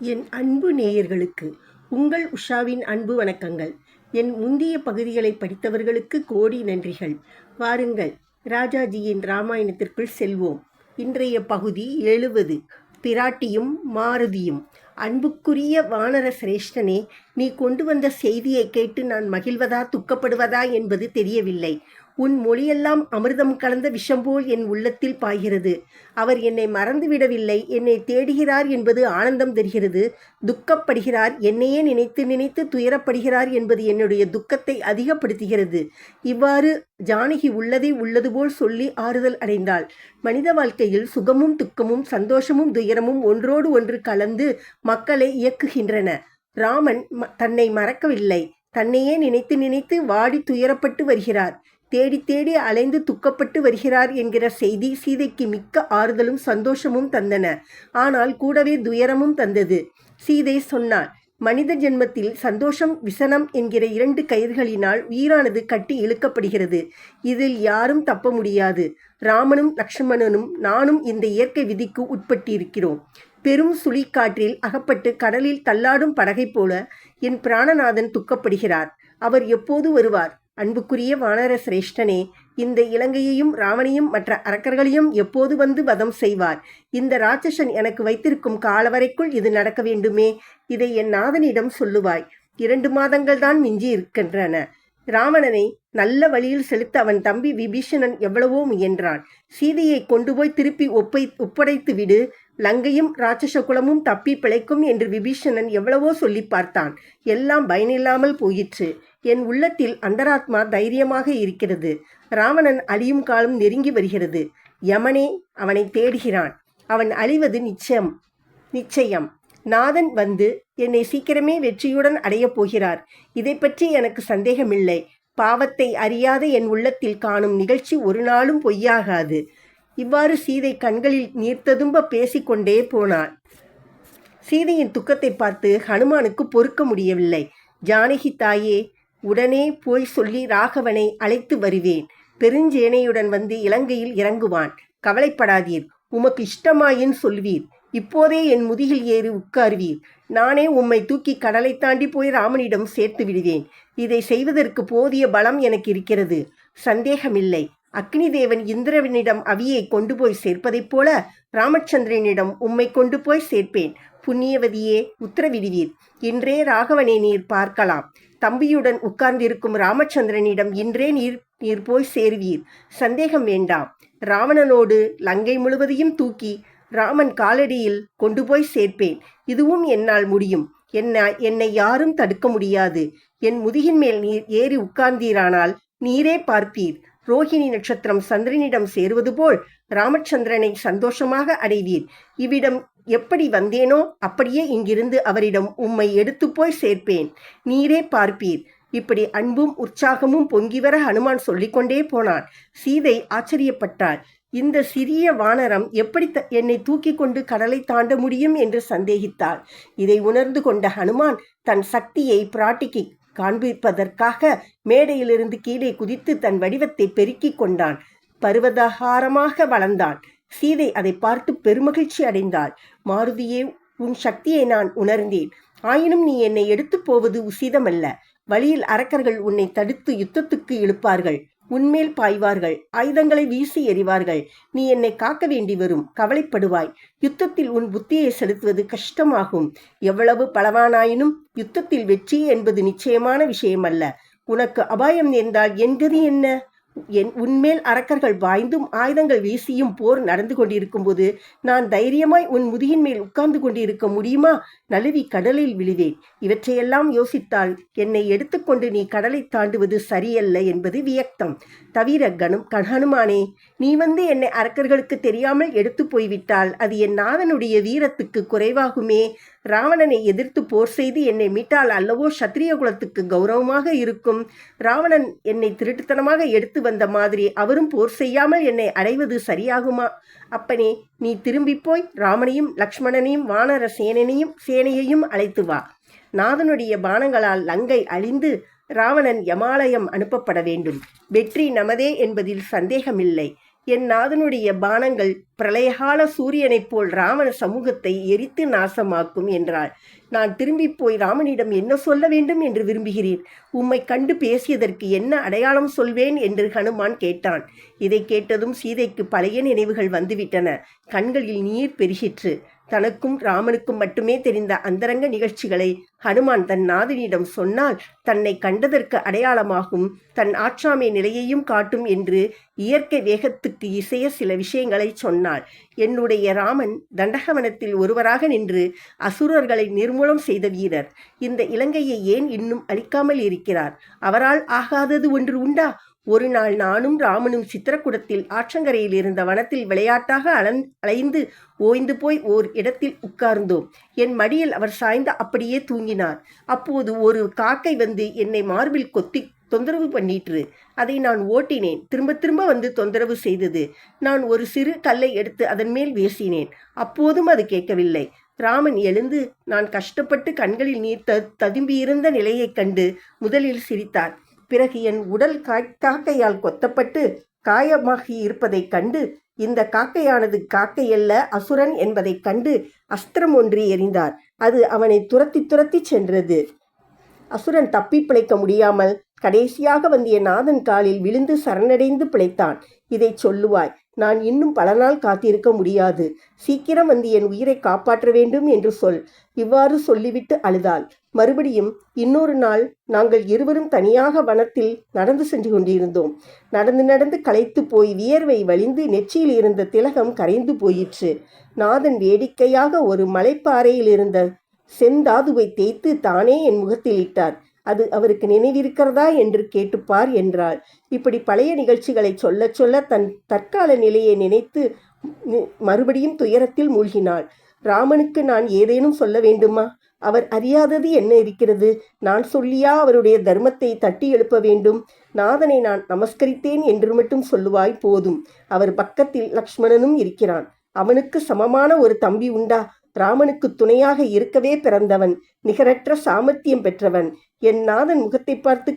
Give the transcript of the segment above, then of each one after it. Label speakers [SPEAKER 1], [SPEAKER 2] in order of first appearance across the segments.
[SPEAKER 1] என் அன்பு நேயர்களுக்கு உங்கள் உஷாவின் அன்பு வணக்கங்கள். என் முந்தைய பகுதிகளை படித்தவர்களுக்கு கோடி நன்றிகள். வாருங்கள் ராஜாஜியின் ராமாயணத்திற்குள் செல்வோம். இன்றைய பகுதி எழுவது பிராட்டியும் மாருதியும். அன்புக்குரிய வானர சிரேஷ்டனே நீ கொண்டு வந்த செய்தியை கேட்டு நான் மகிழ்வதா துக்கப்படுவதா என்பது தெரியவில்லை. உன் மொழியெல்லாம் அமிர்தம் கலந்த விஷம் போல் என் உள்ளத்தில் பாய்கிறது. அவர் என்னை மறந்துவிடவில்லை என்னை தேடுகிறார் என்பது ஆனந்தம் தெரிகிறது. துக்கப்படுகிறார். என்னையே நினைத்து நினைத்து துயரப்படுகிறார் என்பது என்னுடைய துக்கத்தை அதிகப்படுத்துகிறது. இவ்வாறு ஜானகி உள்ளதை உள்ளது போல் சொல்லி ஆறுதல் அடைந்தாள். மனித வாழ்க்கையில் சுகமும் துக்கமும் சந்தோஷமும் துயரமும் ஒன்றோடு ஒன்று கலந்து மக்களை இயக்குகின்றன. ராமன் ம- தன்னை மறக்கவில்லை. தன்னையே நினைத்து நினைத்து வாடி துயரப்பட்டு வருகிறார். தேடி தேடி அலைந்து துக்கப்பட்டு வருகிறார் என்கிற செய்தி சீதைக்கு மிக்க ஆறுதலும் சந்தோஷமும் தந்தன. ஆனால் கூடவே துயரமும் தந்தது. சீதை சொன்னாள் மனித ஜென்மத்தில் சந்தோஷம் விசனம் என்கிற இரண்டு கயிர்களினால் உயிரானது கட்டி இழுக்கப்படுகிறது. இதில் யாரும் தப்ப முடியாது. ராமனும் லக்ஷ்மணனும் நானும் இந்த இயற்கை விதிக்கு உட்பட்டிருக்கிறோம். பெரும் சுழிக்காற்றில் அகப்பட்டு கடலில் தள்ளாடும் படகைப் போல என் பிராணநாதன் துக்கப்படுகிறார். அவர் எப்போது வருவார்? அன்புக்குரிய வானர சிரேஷ்டனே இந்த இலங்கையையும் ராவணையும் மற்ற அரக்கர்களையும் எப்போது வந்து வதம் செய்வார்? இந்த ராட்சசன் எனக்கு வைத்திருக்கும் காலவரைக்குள் இது நடக்க வேண்டுமே? இதை என் நாதனிடம் சொல்லுவாய். இரண்டு மாதங்கள் தான் மிஞ்சி இருக்கின்றன. ராவணனை நல்ல வழியில் செலுத்த அவன் தம்பி விபீஷணன் எவ்வளவோ முயன்றான். சீதையை கொண்டு போய் திருப்பி ஒப்பை ஒப்படைத்து விடு. லங்கையும் ராட்சச குலமும் தப்பி பிழைக்கும் என்று விபீஷணன் எவ்வளவோ சொல்லி பார்த்தான். எல்லாம் பயனில்லாமல் போயிற்று. என் உள்ளத்தில் அந்தராத்மா தைரியமாக இருக்கிறது. ராவணன் அழியும் காலம் நெருங்கி வருகிறது. யமனே அவனை தேடுகிறான். அவன் அழிவது நிச்சயம். நிச்சயம். நாதன் வந்து என்னை சீக்கிரமே வெற்றியுடன் அடையப் போகிறார். இதை பற்றி எனக்கு சந்தேகமில்லை. பாவத்தை அறியாத என் உள்ளத்தில் காணும் நிகழ்ச்சி ஒரு நாளும் பொய்யாகாது. இவ்வாறு சீதை கண்களில் நீர்த்ததும்ப பேசிக்கொண்டே போனாள். சீதையின் துக்கத்தை பார்த்து ஹனுமானுக்கு பொறுக்க முடியவில்லை. ஜானகி தாயே உடனே போய் சொல்லி ராகவனை அழைத்து வருவேன். பெருஞ்சேனையுடன் வந்து இலங்கையில் இறங்குவான். கவலைப்படாதீர். உமக்கு இஷ்டமாயின் சொல்வீர். இப்போதே என் முதுகில் ஏறி உட்காருவீர். நானே உம்மை தூக்கி கடலை தாண்டி போய் ராமனிடம் சேர்த்து விடுவேன். இதை செய்வதற்கு போதிய பலம் எனக்கு இருக்கிறது. சந்தேகமில்லை. அக்னி தேவன் இந்திரவனிடம் அவியை கொண்டு போய் சேர்ப்பதைப் போல ராமச்சந்திரனிடம் உம்மை கொண்டு போய் சேர்ப்பேன். புண்ணியவதியே உத்தரவிடுவீர். இன்றே ராகவனை நீர் பார்க்கலாம். தம்பியுடன் உட்கார்ந்திருக்கும் ராமச்சந்திரனிடம் இன்றே நீர் நீர் போய் சேருவீர். சந்தேகம் வேண்டாம். ராவணனோடு லங்கை முழுவதையும் தூக்கி ராமன் காலடியில் கொண்டு போய் சேர்ப்பேன். இதுவும் என்னால் முடியும். என்ன என்னை யாரும் தடுக்க முடியாது. என் முதுகின் மேல் நீர் ஏறி உட்கார்ந்தீரானால் நீரே பார்ப்பீர். ரோஹிணி நட்சத்திரம் சந்திரனிடம் சேருவது போல் ராமச்சந்திரனை சந்தோஷமாக அடைவீர். இவ்விடம் எப்படி வந்தேனோ அப்படியே இங்கிருந்து அவரிடம் உம்மை எடுத்து போய் சேர்ப்பேன். நீரே பார்ப்பீர். இப்படி அன்பும் உற்சாகமும் பொங்கிவர ஹனுமான் சொல்லிக்கொண்டே போனான். சீதை ஆச்சரியப்பட்டாள். இந்த சிறிய வானரம் எப்படி த- என்னை தூக்கி கொண்டு கடலை தாண்ட முடியும் என்று சந்தேகித்தாள். இதை உணர்ந்து கொண்ட ஹனுமான் தன் சக்தியை பிராட்டிக்கு காண்பிப்பதற்காக மேடையிலிருந்து கீழே குதித்து தன் வடிவத்தை பெருக்கிக் கொண்டான். பருவதாகாரமாக வளர்ந்தான். சீதை அதை பார்த்து பெருமகிழ்ச்சி அடைந்தாள். மாருதியே உன் சக்தியை நான் உணர்ந்தேன். ஆயினும் நீ என்னை எடுத்துப் போவது உசிதமல்ல. வழியில் அரக்கர்கள் உன்னை தடுத்து யுத்தத்துக்கு இழுப்பார்கள். உன்மேல் பாய்வார்கள் ஆயுதங்களை வீசி எறிவார்கள். நீ என்னை காக்க வேண்டி வரும் கவலைப்படுவாய். யுத்தத்தில் உன் புத்தியை செலுத்துவது கஷ்டமாகும். எவ்வளவு பலவானாயினும் யுத்தத்தில் வெற்றி என்பது நிச்சயமான விஷயமல்ல. உனக்கு அபாயம் நேர்ந்தால் என் கதி என்ன? என் உன்மேல் அரக்கர்கள் வாய்ந்தும் ஆயுதங்கள் வீசியும் போர் நடந்து கொண்டிருக்கும்போது நான் தைரியமாய் உன் முதுகின் மேல் உட்கார்ந்து கொண்டிருக்க முடியுமா? நழுவி கடலில் விழுவேன். இவற்றையெல்லாம் யோசித்தால் என்னை எடுத்துக்கொண்டு நீ கடலை தாண்டுவது சரியல்ல என்பது வியக்தம். தவிர கணும் ஹனுமானே நீ வந்து என்னை அரக்கர்களுக்கு தெரியாமல் எடுத்து போய்விட்டால் அது என் நாதனுடைய வீரத்துக்கு குறைவாகுமே. ராவணனை எதிர்த்து போர் செய்து என்னை மீட்டால் அல்லவோ சத்திரிய குலத்துக்கு கௌரவமாக இருக்கும். ராவணன் என்னை திருட்டுத்தனமாக எடுத்து வந்த மாதிரி அவரும் போர் செய்யாமல் என்னை அடைவது சரியாகுமா? அப்பனே நீ திரும்பி போய் ராமனையும் லக்ஷ்மணனையும் வானர சேனனையும் சேனையையும் அழைத்து வா. நாதனுடைய பானங்களால் லங்கை அழிந்து ராவணன் யமாலயம் அனுப்பப்பட வேண்டும். வெற்றி நமதே என்பதில் சந்தேகமில்லை. என் நாதனுடைய பானங்கள் பிரளயகால சூரியனைப் போல் ராமன் சமூகத்தை எரித்து நாசமாக்கும் என்றாள். நான் திரும்பி போய் ராமனிடம் என்ன சொல்ல வேண்டும் என்று விரும்புகிறீர் உம்மை கண்டு பேசியதற்கு என்ன அடையாளம் சொல்வேன் என்று ஹனுமான் கேட்டான். இதை கேட்டதும் சீதைக்கு பழைய நினைவுகள் வந்துவிட்டன. கண்களில் நீர் பெருகிற்று. தனக்கும் ராமனுக்கும் மட்டுமே தெரிந்த அந்தரங்க நிகழ்ச்சிகளை ஹனுமான் தன் நாதனிடம் சொன்னால் தன்னை கண்டதற்கு அடையாளமாகும். தன் ஆற்றாமை நிலையையும் காட்டும் என்று இயற்கை வேகத்துக்கு இசைய சில விஷயங்களை சொன்னாள். என்னுடைய ராமன் தண்டகவனத்தில் ஒருவராக நின்று அசுரர்களை நிர்மூலம் செய்த வீரர். இந்த இலங்கையை ஏன் இன்னும் அழிக்காமல் இருக்கிறார்? அவரால் ஆகாதது ஒன்று உண்டா? ஒரு நாள் நானும் ராமனும் சித்திரக்கூடத்தில் ஆற்றங்கரையில் இருந்த வனத்தில் விளையாட்டாக அலந் அலைந்து ஓய்ந்து போய் ஓர் இடத்தில் உட்கார்ந்தோம். என் மடியில் அவர் சாய்ந்து அப்படியே தூங்கினார். அப்போது ஒரு காக்கை வந்து என்னை மார்பில் கொத்தி தொந்தரவு பண்ணிற்று. அதை நான் ஓட்டினேன். திரும்ப திரும்ப வந்து தொந்தரவு செய்தது. நான் ஒரு சிறு கல்லை எடுத்து அதன் மேல் வீசினேன். அப்போதும் அது கேட்கவில்லை. ராமன் எழுந்து நான் கஷ்டப்பட்டு கண்களில் நீர் த ததும்பியிருந்த நிலையைக் கண்டு முதலில் சிரித்தார். பிறகு என் உடல் காய் காக்கையால் கொத்தப்பட்டு காயமாகி இருப்பதைக் கண்டு இந்த காக்கையானது காக்கையல்ல அசுரன் என்பதைக் கண்டு அஸ்திரம் ஒன்று எறிந்தார். அது அவனை துரத்தி துரத்தி சென்றது. அசுரன் தப்பி பிழைக்க முடியாமல் கடைசியாக வந்திய என் நாதன் காலில் விழுந்து சரணடைந்து பிழைத்தான். இதை சொல்லுவாய் நான் இன்னும் பல நாள் காத்திருக்க முடியாது. சீக்கிரம் வந்து என் உயிரை காப்பாற்ற வேண்டும் என்று சொல். இவ்வாறு சொல்லிவிட்டு அழுதாள். மறுபடியும் இன்னொரு நாள் நாங்கள் இருவரும் தனியாக வனத்தில் நடந்து சென்று கொண்டிருந்தோம். நடந்து நடந்து களைத்து போய் வியர்வை வழிந்து நெற்றியில் இருந்த திலகம் கரைந்து போயிற்று. நாதன் வேடிக்கையாக ஒரு மலைப்பாறையில் இருந்த செந்தாதுவை தேய்த்து தானே என் முகத்தில் இட்டார். அது அவருக்கு நினைவிருக்கிறதா என்று கேட்டுப்பார் என்றாள். இப்படி பழைய நிகழ்ச்சிகளை சொல்ல சொல்ல தன் தற்கால நிலையை நினைத்து மறுபடியும் துயரத்தில் மூழ்கினாள். ராமனுக்கு நான் ஏதேனும் சொல்ல வேண்டுமா? அவர் அறியாதது என்ன இருக்கிறது? நான் சொல்லியா அவருடைய தர்மத்தை தட்டி எழுப்ப வேண்டும்? நாதனை நான் நமஸ்கரித்தேன் என்று மட்டும் சொல்லுவாய் போதும். அவர் பக்கத்தில் லக்ஷ்மணனும் இருக்கிறான். அவனுக்கு சமமான ஒரு தம்பி உண்டா? ராமனுக்கு துணையாக இருக்கவே பிறந்தவன் நிகரற்ற சாமர்த்தியம் பெற்றவன். என் நாதன் முகத்தை பார்த்து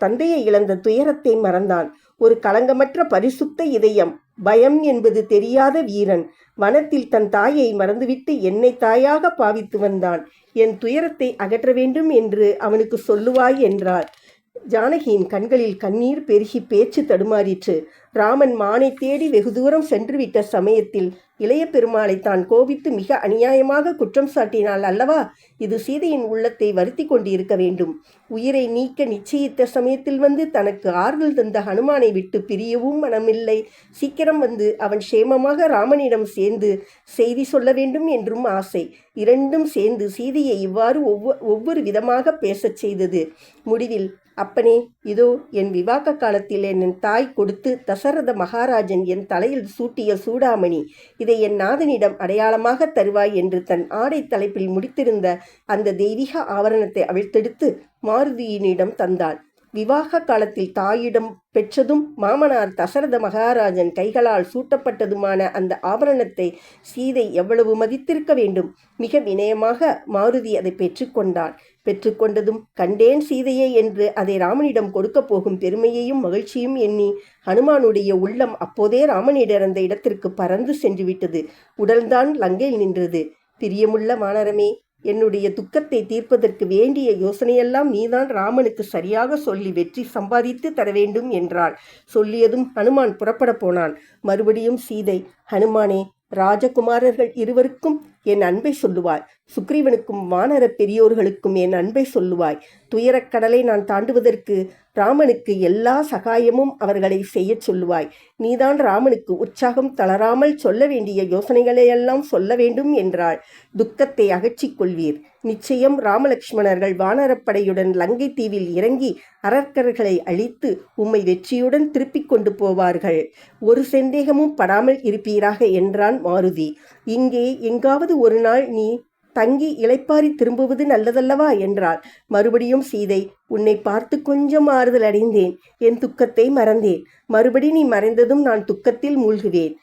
[SPEAKER 1] தந்தையை இழந்த துயரத்தை மறந்தான். ஒரு களங்கமற்ற பரிசுத்த இதயம். பயம் என்பது தெரியாத வீரன். வனத்தில் தன் தாயை மறந்துவிட்டு என்னை தாயாக பாவித்து வந்தான். என் துயரத்தை அகற்ற வேண்டும் என்று அவனுக்கு சொல்லுவாய் என்றார். ஜானகியின் கண்களில் கண்ணீர் பெருகி பேச்சு தடுமாறிற்று. ராமன் மானை தேடி வெகு தூரம் சென்றுவிட்ட சமயத்தில் இளைய பெருமாளை தான் கோபித்து மிக அநியாயமாக குற்றம் சாட்டினால் அல்லவா? இது சீதையின் உள்ளத்தை வருத்தி கொண்டிருக்க வேண்டும். உயிரை நீக்க நிச்சயித்த சமயத்தில் வந்து தனக்கு ஆறுதல் தந்த ஹனுமானை விட்டு பிரியவும் மனமில்லை. சீக்கிரம் வந்து அவன் சேமமாக ராமனிடம் சேர்ந்து செய்தி சொல்ல வேண்டும் என்றும் ஆசை. இரண்டும் சேர்ந்து சீதையை இவ்வாறு ஒவ்வொ ஒவ்வொரு விதமாக பேசச் செய்தது. முடிவில் அப்பனே இதோ என் விவாக காலத்தில் என் தாய் கொடுத்து தசரத மகாராஜன் என் தலையில் சூட்டிய சூடாமணி இதை என் நாதனிடம் அடையாளமாக தருவாய் என்று தன் ஆடை தலைப்பில் முடித்திருந்த அந்த தெய்வீக ஆவரணத்தை அவிழ்த்தெடுத்து மாருதியினிடம் தந்தாள். விவாக காலத்தில் தாயிடம் பெற்றதும் மாமனார் தசரத மகாராஜன் கைகளால் சூட்டப்பட்டதுமான அந்த ஆபரணத்தை சீதை எவ்வளவு மதித்திருக்க வேண்டும்? மிக வினயமாக மாருதி அதை பெற்றுக்கொண்டாள் பெற்றுக்கொண்டதும் கண்டேன் சீதையே என்று அதை ராமனிடம் கொடுக்கப் போகும் பெருமையையும் மகிழ்ச்சியும் எண்ணி ஹனுமானுடைய உள்ளம் அப்போதே ராமனிடந்த இடத்திற்கு பறந்து சென்றுவிட்டது. உடல்தான் லங்கையில் நின்றது. பிரியமுள்ள வானரமே என்னுடைய துக்கத்தை தீர்ப்பதற்கு வேண்டிய யோசனையெல்லாம் நீதான் ராமனுக்கு சரியாக சொல்லி வெற்றி சம்பாதித்து தர வேண்டும் என்றாள். சொல்லியதும் ஹனுமான் புறப்படப் போனான். மறுபடியும் சீதை ஹனுமானே ராஜகுமாரர்கள் இருவருக்கும் என் அன்பை சொல்லுவாய். சுக்ரீவனுக்கும் வானர பெரியோர்களுக்கும் என் அன்பை சொல்லுவாய். துயரக் கடலை நான் தாண்டுவதற்கு ராமனுக்கு எல்லா சகாயமும் அவர்களை செய்யச் சொல்லுவாய். நீதான் ராமனுக்கு உற்சாகம் தளராமல் சொல்ல வேண்டிய யோசனைகளையெல்லாம் சொல்ல வேண்டும் என்றாள். துக்கத்தை அகற்றிக் கொள்வீர். நிச்சயம் ராமலக்ஷ்மணர்கள் வானரப்படையுடன் லங்கை தீவில் இறங்கி அரக்கர்களை அழித்து உம்மை வெற்றியுடன் திருப்பிக் கொண்டு போவார்கள். ஒரு சந்தேகமும் படாமல் இருப்பீராக என்றான் மாருதி. இங்கே எங்காவது ஒரு நாள் நீ தங்கி இளைப்பாரி திரும்புவது நல்லதல்லவா? என்றாள். மறுபடியும் சீதை உன்னை பார்த்து கொஞ்சம் ஆறுதல் அடைந்தேன். என் துக்கத்தை மறந்தேன். மறுபடி நீ மறைந்ததும் நான் துக்கத்தில் மூழ்குவேன்.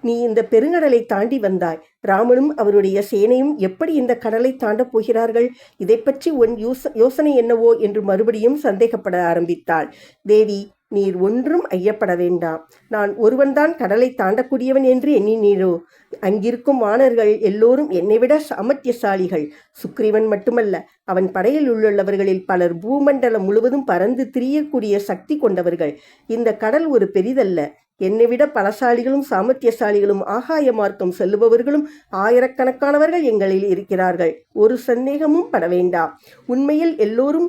[SPEAKER 1] நீ இந்த பெருங்கடலை தாண்டி வந்தாய். ராமனும் அவருடைய சேனையும் எப்படி இந்த கடலை தாண்டப் போகிறார்கள்? இதை பற்றி உன் யோச யோசனை என்னவோ? என்று மறுபடியும் சந்தேகப்பட ஆரம்பித்தாள். தேவி நீர் ஒன்றும் ஐயப்பட வேண்டாம் நான் ஒருவன்தான் கடலை தாண்டக்கூடியவன் என்று எண்ணினீரோ? அங்கிருக்கும் வானர்கள் எல்லோரும் என்னைவிட சாமர்த்தியசாலிகள். சுக்ரீவன் மட்டுமல்ல அவன் படையில் உள்ளவர்களில் பலர் பூமண்டலம் முழுவதும் பறந்து திரியக்கூடிய சக்தி கொண்டவர்கள். இந்த கடல் ஒரு பெரிதல்ல. என்னைவிட பலசாலிகளும் சாமர்த்தியசாலிகளும் ஆகாய மார்க்கம் செல்லுபவர்களும் ஆயிரக்கணக்கானவர்கள் எங்களில் இருக்கிறார்கள். ஒரு சந்தேகமும் பட வேண்டாம் உண்மையில் எல்லோரும்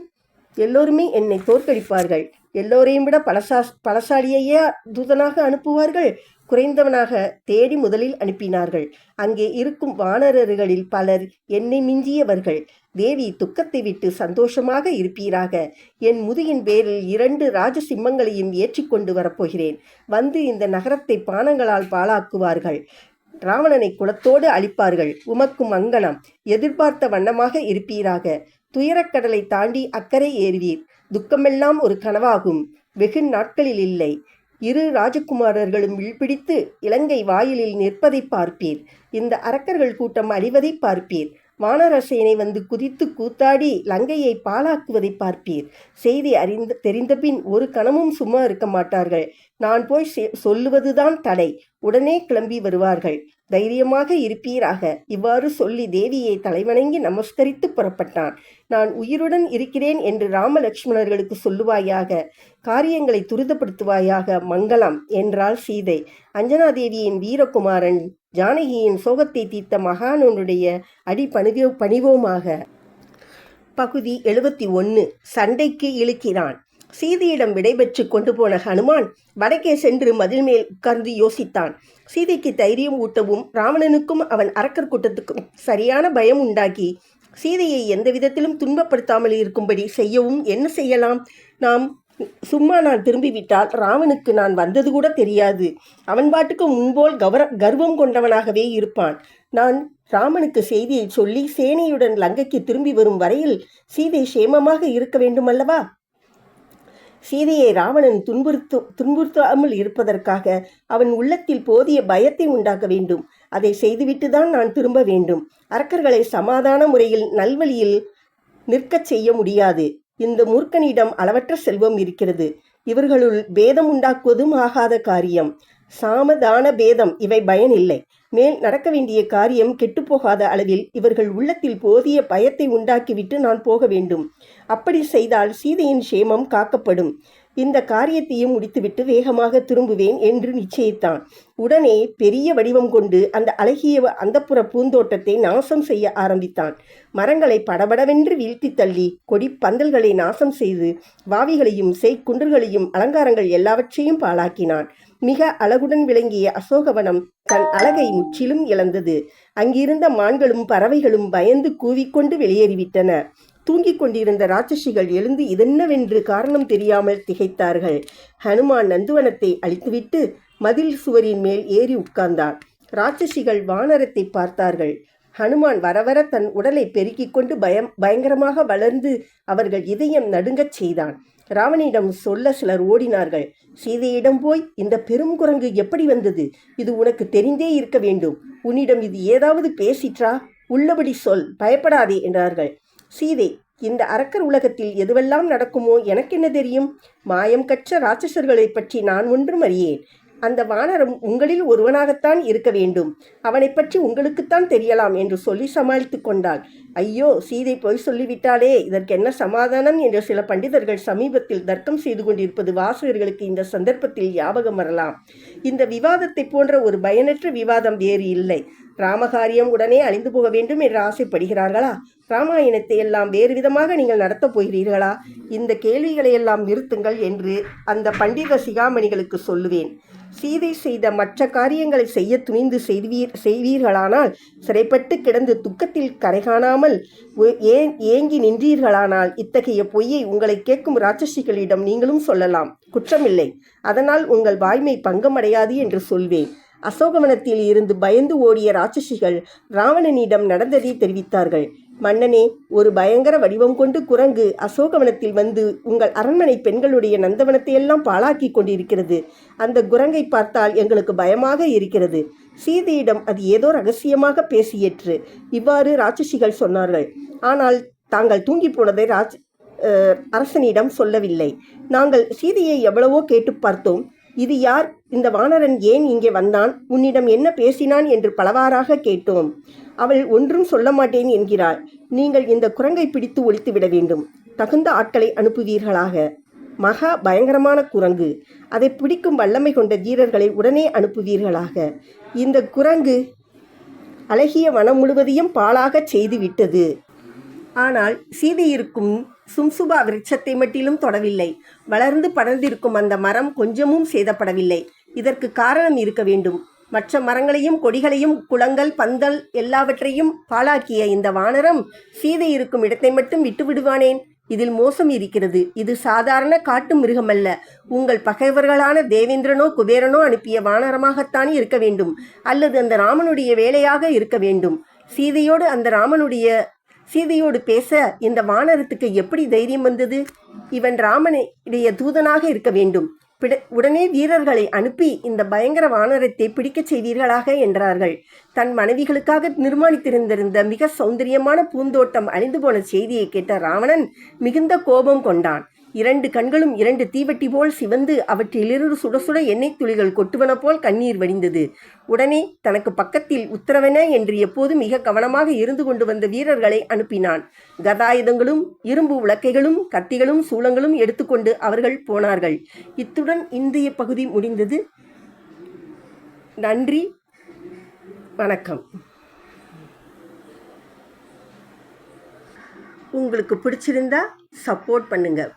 [SPEAKER 1] எல்லோருமே என்னை தோற்கடிப்பார்கள். எல்லோரையும் விட பலசா பலசாலியையே தூதனாக அனுப்புவார்கள். குறைந்தவனாக தேடி முதலில் அனுப்பினார்கள். அங்கே இருக்கும் வானரர்களில் பலர் என்னை மிஞ்சியவர்கள். தேவி துக்கத்தை விட்டு சந்தோஷமாக இருப்பீராக. என் முதுகின் பேரில் இரண்டு ராஜசிம்மங்களையும் ஏற்றிக்கொண்டு வரப்போகிறேன். வந்து இந்த நகரத்தை பானங்களால் பாழாக்குவார்கள். ராவணனை குலத்தோடு அழிப்பார்கள். உமக்கும் அங்கனம் எதிர்பார்த்த வண்ணமாக இருப்பீராக. துயரக்கடலை தாண்டி அக்கறை ஏறுவீர். துக்கமெல்லாம் ஒரு கனவாகும். வெகு நாட்களில் இல்லை. இரு ராஜகுமாரர்களும் விழ்பிடித்து இலங்கை வாயிலில் நிற்பதை பார்ப்பீர். இந்த அரக்கர்கள் கூட்டம் அழிவதை பார்ப்பீர். வானரசேனை வந்து குதித்து கூத்தாடி லங்கையை பாலாக்குவதை பார்ப்பீர். செய்தி அறிந்த தெரிந்தபின் ஒரு கணமும் சும்மா இருக்க மாட்டார்கள். நான் போய் செ- சொல்லுவதுதான் தடை. உடனே கிளம்பி வருவார்கள். தைரியமாக இருப்பீராக. இவ்வாறு சொல்லி தேவியை தலைவணங்கி நமஸ்கரித்து புறப்பட்டான். நான் உயிருடன் இருக்கிறேன் என்று ராமலட்சுமணர்களுக்கு சொல்லுவாயாக. காரியங்களை துரிதப்படுத்துவாயாக மங்களம் என்றாள் சீதை. அஞ்சனாதேவியின் வீரகுமாரன் ஜானகியின் சோகத்தை தீர்த்த மகானுடைய அடி பணிவோ பணிவோமாக. பகுதி எழுபத்தி ஒன்று சண்டைக்கு இழுக்கிறான். சீதையிடம் விடைபெற்று கொண்டு போன ஹனுமான் வடக்கே சென்று மதில் மேல் உட்கார்ந்து யோசித்தான். சீதைக்கு தைரியம் ஊட்டவும் ராவணனுக்கும் அவன் அரக்கர் கூட்டத்துக்கும் சரியான பயம் உண்டாக்கி சீதையை எந்த விதத்திலும் துன்பப்படுத்தாமல் இருக்கும்படி செய்யவும் என்ன செய்யலாம்? நாம் சும்மா நான் திரும்பிவிட்டால் ராவனுக்கு நான் வந்தது கூட தெரியாது. அவன் பாட்டுக்கு முன்போல் கவர கர்வம் கொண்டவனாகவே இருப்பான். நான் ராமனுக்கு செய்தியை சொல்லி சேனையுடன் லங்கைக்கு திரும்பி வரும் வரையில் சீதை சேமமாக இருக்க வேண்டுமல்லவா? சீதையை ராவணன் துன்புறுத்து துன்புறுத்தாமல் இருப்பதற்காக அவன் உள்ளத்தில் போதிய பயத்தை உண்டாக்க வேண்டும். அதை செய்துவிட்டு தான் நான் திரும்ப வேண்டும். அரக்கர்களை சமாதான முறையில் நல்வழியில் நிற்கச் செய்ய முடியாது. இந்த மூர்க்கனிடம் அளவற்ற செல்வம் இருக்கிறது. இவர்களுள் பேதம் உண்டாக்குவதும் ஆகாத காரியம். சாமதான பேதம் இவை பயனில்லை மேல் நடக்க வேண்டிய காரியம் கெட்டுப்போகாத அளவில் இவர்கள் உள்ளத்தில் போதிய பயத்தை உண்டாக்கிவிட்டு நான் போக வேண்டும். அப்படி செய்தால் சீதையின் சேமம் காக்கப்படும். இந்த காரியத்தையும் முடித்துவிட்டு வேகமாக திரும்புவேன் என்று நிச்சயித்தான். உடனே பெரிய வடிவம் கொண்டு அந்த அழகிய அந்தப்புற பூந்தோட்டத்தை நாசம் செய்ய ஆரம்பித்தான். மரங்களை படபடவென்று வீழ்த்தி தள்ளி கொடி பந்தல்களை நாசம் செய்து வாவிகளையும் செய்குன்றுகளையும் அலங்காரங்கள் எல்லாவற்றையும் பாழாக்கினான். மிக அழகுடன் விளங்கிய அசோகவனம் தன் அழகை முற்றிலும் இழந்தது. அங்கிருந்த மான்களும் பறவைகளும் பயந்து கூவிக்கொண்டு வெளியேறிவிட்டன. தூங்கிக் கொண்டிருந்த ராட்சசிகள் எழுந்து இதென்னவென்று காரணம் தெரியாமல் திகைத்தார்கள். ஹனுமான் நந்துவனத்தை அழித்துவிட்டு மதில் சுவரின் மேல் ஏறி உட்கார்ந்தான். ராட்சசிகள் வானரத்தை பார்த்தார்கள். ஹனுமான் வரவர தன் உடலை பெருக்கிக் கொண்டு பயம் பயங்கரமாக வளர்ந்து அவர்கள் இதயம் நடுங்கச் செய்தான். ராவணியிடம் சொல்ல சிலர் ஓடினார்கள். சீதையிடம் போய் இந்த பெரும் குரங்கு எப்படி வந்தது? இது உனக்கு தெரிந்தே இருக்க வேண்டும். உன்னிடம் இது ஏதாவது பேசிற்றா? உள்ளபடி சொல். பயப்படாதே என்றார்கள். சீதை இந்த அரக்கர் உலகத்தில் எதுவெல்லாம் நடக்குமோ எனக்கென்ன தெரியும்? மாயம் கற்ற ராட்சசர்களைப் பற்றி நான் ஒன்றும் அறியேன். அந்த வானரம் உங்களில் ஒருவனாகத்தான் இருக்க வேண்டும். அவனை பற்றி உங்களுக்குத்தான் தெரியலாம் என்று சொல்லி சமாளித்து கொண்டாள். ஐயோ சீதை பொய் சொல்லிவிட்டாலே இதற்கு என்ன சமாதானம் என்று சில பண்டிதர்கள் சமீபத்தில் தர்க்கம் செய்து கொண்டிருப்பது வாசகர்களுக்கு இந்த சந்தர்ப்பத்தில் ஞாபகம் வரலாம். இந்த விவாதத்தை போன்ற ஒரு பயனற்ற விவாதம் வேறு இல்லை. ராமகாரியம் உடனே அழிந்து போக வேண்டும் என்று ஆசைப்படுகிறார்களா? ராமாயணத்தை எல்லாம் வேறு விதமாக நீங்கள் நடத்தப் போகிறீர்களா? இந்த கேள்விகளை எல்லாம் நிறுத்துங்கள் என்று அந்த பண்டித சிகாமணிகளுக்கு சொல்லுவேன். சீதை செய்த மற்ற காரியங்களை செய்ய துணிந்து செய்வீர் செய்வீர்களானால் சிறைப்பட்டு கிடந்து துக்கத்தில் கரை காணாமல் ஏன் ஏங்கி நின்றீர்களானால் இத்தகைய பொய்யை உங்களை கேட்கும் ராட்சசிகளிடம் நீங்களும் சொல்லலாம். குற்றமில்லை. அதனால் உங்கள் வாய்மை பங்கமடையாது என்று சொல்வேன். அசோகவனத்தில் இருந்து பயந்து ஓடிய ராட்சசிகள் ராவணனிடம் நடந்ததை தெரிவித்தார்கள். மன்னனே ஒரு பயங்கர வடிவம் கொண்டு குரங்கு அசோகவனத்தில் வந்து உங்கள் அரண்மனை பெண்களுடைய நந்தவனத்தை எல்லாம் பாழாக்கி கொண்டிருக்கிறது. அந்த குரங்கை பார்த்தால் எங்களுக்கு பயமாக இருக்கிறது. சீதையிடம் அது ஏதோ ரகசியமாக பேசியற்று. இவ்வாறு ராட்சசிகள் சொன்னார்கள். ஆனால் தாங்கள் தூங்கி போனதை ராஜ் அரசனிடம் சொல்லவில்லை. நாங்கள் சீதையை எவ்வளவோ கேட்டு பார்த்தோம். இது யார்? இந்த வானரன் ஏன் இங்கே வந்தான்? உன்னிடம் என்ன பேசினான்? என்று பலவாறாக கேட்டோம். அவள் ஒன்றும் சொல்ல மாட்டேன் என்கிறாள். நீங்கள் இந்த குரங்கை பிடித்து ஒழித்து விட வேண்டும். தகுந்த ஆட்களை அனுப்புவீர்களாக. மகா பயங்கரமான குரங்கு. அதை பிடிக்கும் வல்லமை கொண்ட வீரர்களை உடனே அனுப்புவீர்களாக. இந்த குரங்கு அழகிய வனம் முழுவதையும் பாழாகச் செய்துவிட்டது ஆனால் சீதை இருக்கும் சும்சுபா விருட்சத்தை மட்டிலும் தொடவில்லை. வளர்ந்து படர்ந்திருக்கும் அந்த மரம் கொஞ்சமும் சேதப்படவில்லை. இதற்கு காரணம் இருக்க வேண்டும். மற்ற மரங்களையும் கொடிகளையும் குளங்கள் பந்தல் எல்லாவற்றையும் பாழாக்கிய இந்த வானரம் சீதை இருக்கும் இடத்தை மட்டும் விட்டு விடுவானேன் இதில் மோசம் இருக்கிறது. இது சாதாரண காட்டு மிருகமல்ல. உங்கள் பகைவர்களான தேவேந்திரனோ குபேரனோ அனுப்பிய வானரமாகத்தான் இருக்க வேண்டும். அல்லது அந்த ராமனுடைய வேலையாக இருக்க வேண்டும். சீதையோடு அந்த ராமனுடைய சீதையோடு பேச இந்த வானரத்துக்கு எப்படி தைரியம் வந்தது? இவன் ராமனுடைய தூதனாக இருக்க வேண்டும். பிட உடனே வீரர்களை அனுப்பி இந்த பயங்கர வானரத்தை பிடிக்கச் செய்வீர்களாக என்றார்கள். தன் மனைவிகளுக்காக நிர்மாணித்திருந்திருந்த மிக சௌந்தரியமான பூந்தோட்டம் அழிந்து போன செய்தியை கேட்ட ராவணன் மிகுந்த கோபம் கொண்டான். இரண்டு கண்களும் இரண்டு தீவட்டி போல் சிவந்து அவற்றிலிருந்து சுட சுட எண்ணெய் துளிகள் கொட்டுவன போல் கண்ணீர் வடிந்தது. உடனே தனக்கு பக்கத்தில் உத்தரவென என்று எப்போது மிக கவனமாக இருந்து கொண்டு வந்த வீரர்களை அனுப்பினான். கதாயுதங்களும் இரும்பு உலக்கைகளும் கத்திகளும் சூளங்களும் எடுத்துக்கொண்டு அவர்கள் போனார்கள். இத்துடன் இந்திய பகுதி முடிந்தது. நன்றி. வணக்கம். உங்களுக்கு பிடிச்சிருந்தா சப்போர்ட் பண்ணுங்கள்